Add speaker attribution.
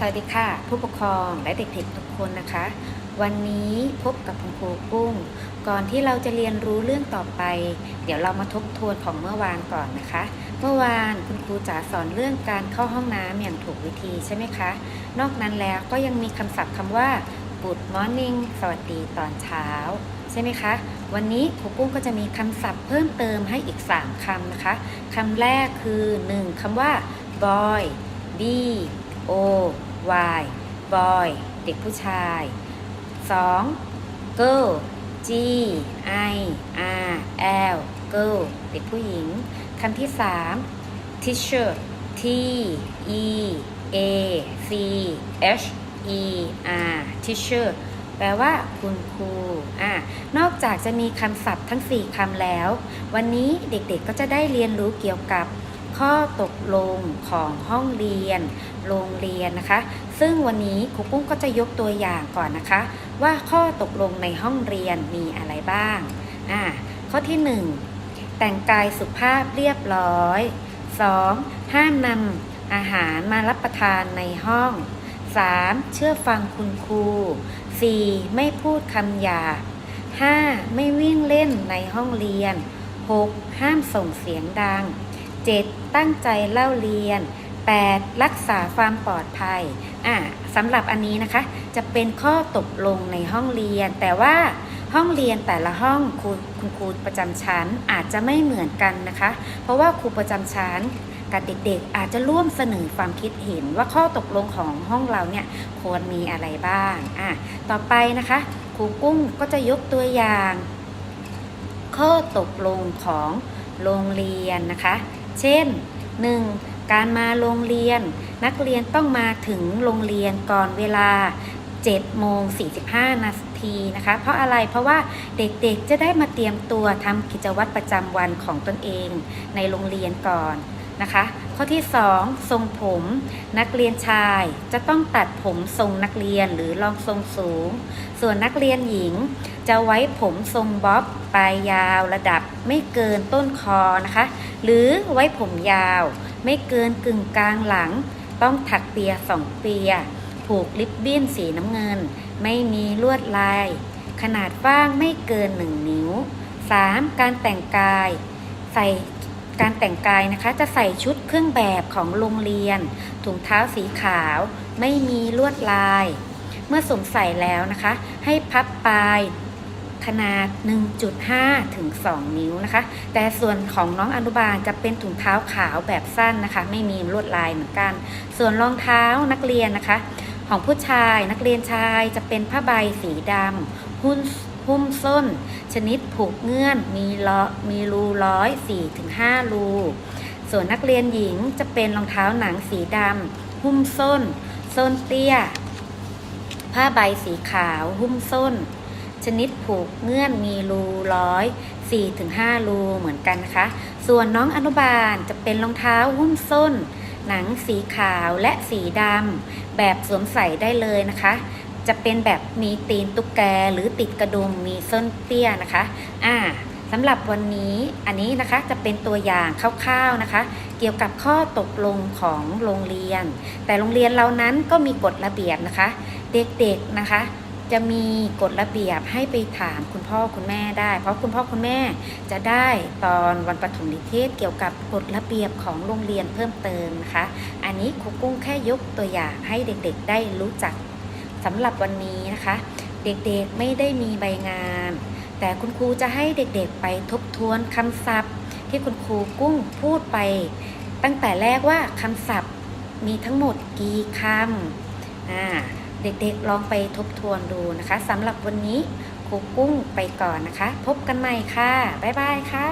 Speaker 1: สวัสดีค่ะ ผู้ปกครองและเด็กๆทุกคนนะคะ วันนี้พบกับคุณครูกุ้ง ก่อนที่เราจะเรียนรู้เรื่องต่อไป เดี๋ยวเรามาทบทวนของเมื่อวานก่อนนะคะ เมื่อวานคุณครูจ๋าสอนเรื่องการเข้าห้องน้ำอย่างถูกวิธีใช่ไหมคะ นอกนั้นแล้วก็ยังมีคำศัพท์คำว่า Good morning สวัสดีตอนเช้า ใช่ไหมคะ วันนี้ครูกุ้งก็จะมีคำศัพท์เพิ่มเติมให้อีก 3คำนะคะคำแรกคือ 1คำว่า boy b o y boy เด็กผู้ชาย 2. girl g i r l girl เด็กผู้หญิงคำที่ 3. teacher t e a c h e r teacher แปลว่าคุณครูอ่านอกจากจะมีคำศัพท์ทั้ง 4คำแล้ว วันนี้เด็กๆก็จะได้เรียนรู้เกี่ยวกับ ข้อตกลงของห้องเรียน โรงเรียนนะคะ ซึ่งวันนี้ครูปุ้งก็จะยกตัวอย่างก่อนนะคะ ว่าข้อตกลงในห้องเรียนมีอะไรบ้างอ่าข้อที่ 1 แต่งกายสุภาพเรียบร้อย 2. ห้ามนำอาหารมารับประทานในห้อง 3. เชื่อฟังคุณครู 4. ไม่พูดคำหยาบ 5. ไม่วิ่งเล่นในห้องเรียน 6. ห้ามส่งเสียงดัง 7. ตั้งใจเล่าเรียน 8. รักษาความปลอดภัยอ่าสำหรับอันนี้นะคะ จะเป็นข้อตกลงในห้องเรียน แต่ว่าห้องเรียนแต่ละห้องครูคุณครูประจำชั้นอาจจะไม่เหมือนกันนะคะ เพราะว่าครูประจำชั้นกับเด็กๆอาจจะร่วมเสนอความคิดเห็นว่าข้อตกลงของห้องเราเนี่ยควรมีอะไรบ้างอะต่อไปนะคะครูกุ้งก็จะยกตัวอย่าง ข้อตกลงของโรงเรียนนะคะ เช่น 1. การมาโรงเรียน นักเรียนต้องมาถึงโรงเรียนก่อนเวลา7โมง45 นาทีนะคะ เพราะอะไรเพราะว่าเด็กๆจะได้มาเตรียมตัวทำกิจวัตรประจำวันของตนเองในโรงเรียนก่อน นะคะ ข้อที่ 2 ทรงผมนักเรียนชายจะต้องตัดผมทรงนักเรียนหรือรองทรงสูง ส่วนนักเรียนหญิง จะไว้ผมทรงบ๊อบปลายยาวระดับไม่เกินต้นคอนะคะ หรือไว้ผมยาว ไม่เกินกึ่งกลางหลัง ต้องถักเปียสองเปีย ผูกลิบบิ้นสีน้ำเงิน ไม่มีลวดลาย ขนาดฟ้างไม่เกิน 1 นิ้ว 3. การแต่งกาย ใส่ การแต่งกายนะคะจะใส่ชุดเครื่องแบบของโรงเรียน ถุงเท้าสีขาว ไม่มีลวดลาย เมื่อสวมใส่แล้วนะคะ ให้พับปลายขนาด 1.5 ถึง 2 นิ้วนะคะ แต่ส่วนของน้องอนุบาลจะเป็นถุงเท้าขาวแบบสั้นนะคะ ไม่มีลวดลายเหมือนกัน ส่วนรองเท้านักเรียนนะคะ ของผู้ชายนักเรียนชายจะเป็นผ้าใบสีดำหุ้น หุ้มส้น ชนิดผูกเงื่อนมีล้อมีรูร้อยสี่ถึงห้ารู ส่วนนักเรียนหญิงจะเป็นรองเท้าหนังสีดำหุ้มส้น ส้นเตี้ย ผ้าใบสีขาวหุ้มส้น ชนิดผูกเงื่อนมีรูร้อยสี่ถึงห้ารูเหมือนกันนะคะ ส่วนน้องอนุบาลจะเป็นรองเท้าหุ้มส้น หนังสีขาวและสีดำแบบสวมใส่ได้เลยนะคะ จะเป็นแบบมีตีนตุ๊กแกหรือติดกระดุมมีส้นเตี้ยนะคะ อ่าสำหรับวันนี้อันนี้นะคะจะเป็นตัวอย่างคร่าวๆนะคะ เกี่ยวกับข้อตกลงของโรงเรียน แต่โรงเรียนเรานั้นก็มีกฎระเบียบนะคะ เด็กๆนะคะ จะมีกฎระเบียบให้ไปถามคุณพ่อคุณแม่ได้ เพราะคุณพ่อคุณแม่จะได้ตอนวันปฐมนิเทศเกี่ยวกับกฎระเบียบของโรงเรียนเพิ่มเติมนะคะ อันนี้ครูกุ้งแค่ยกตัวอย่างให้เด็กๆ ได้รู้จัก สำหรับวันนี้นะคะ เด็กๆไม่ได้มีใบงาน แต่คุณครูจะให้เด็กๆไปทบทวนคำศัพท์ ที่คุณครูกุ้งพูดไป ตั้งแต่แรกว่าคำศัพท์มีทั้งหมดกี่คำอ่าเด็กๆลองไปทบทวนดูนะคะสำหรับวันนี้ครูกุ้งไปก่อนนะคะ พบกันใหม่ค่ะ บ๊ายบายค่ะ